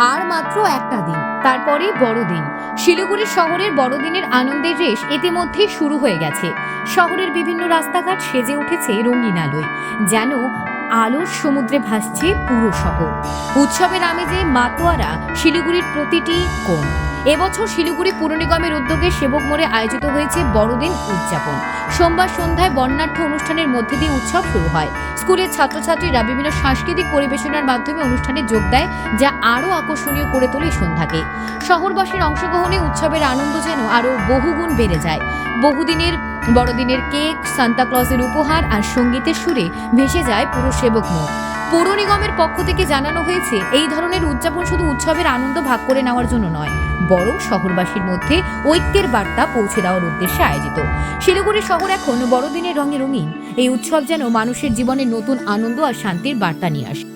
আর মাত্র একটা দিন। তারপরে বড়দিন। শিলিগুড়ি শহরের বড়দিনের আনন্দের রেশ ইতিমধ্যে শুরু হয়ে গেছে। শহরের বিভিন্ন রাস্তাঘাট সেজে উঠেছে রঙিন আলোয়। যেন আলোর সমুদ্রে ভাসছে পুরো শহর। উৎসবের আমেজে মাতোয়ারা শিলিগুড়ির প্রতিটি কোণ। এবছর শিলিগুড়ি পুর নিগমের উদ্যোগে সেবক মোড়ে আয়োজিত হয়েছে বড়দিন উদযাপন। সোমবার সন্ধ্যায় বর্ণাঢ্য অনুষ্ঠানের মধ্যে দিয়ে উৎসব শুরু হয়। স্কুলের ছাত্রছাত্রীরা বিভিন্ন সাংস্কৃতিক পরিবেশনার মাধ্যমে অনুষ্ঠানে যোগ দেয়, যা আরও আকর্ষণীয় করে তোলে সন্ধ্যাকে। শহরবাসীর অংশগ্রহণে উৎসবের আনন্দ যেন আরও বহুগুণ বেড়ে যায়। বহুদিনের, বড়দিনের কেক সান্তাক্লজের উপহার আর সঙ্গীতের সুরে ভেসে যায় পুরো সেবক মোড় পৌর নিগমের পক্ষ থেকে জানানো হয়েছে, এই ধরনের উদযাপন শুধু উৎসবের আনন্দ ভাগ করে নেওয়ার জন্য নয়, বরং শহরবাসীর মধ্যে ঐক্যের বার্তা পৌঁছে দেওয়ার উদ্দেশ্যে আয়োজিত। শিলিগুড়ি শহর এখন বড়দিনের রঙে রঙিন। এই উৎসব যেন মানুষের জীবনে নতুন আনন্দ আর শান্তির বার্তা নিয়ে আসে।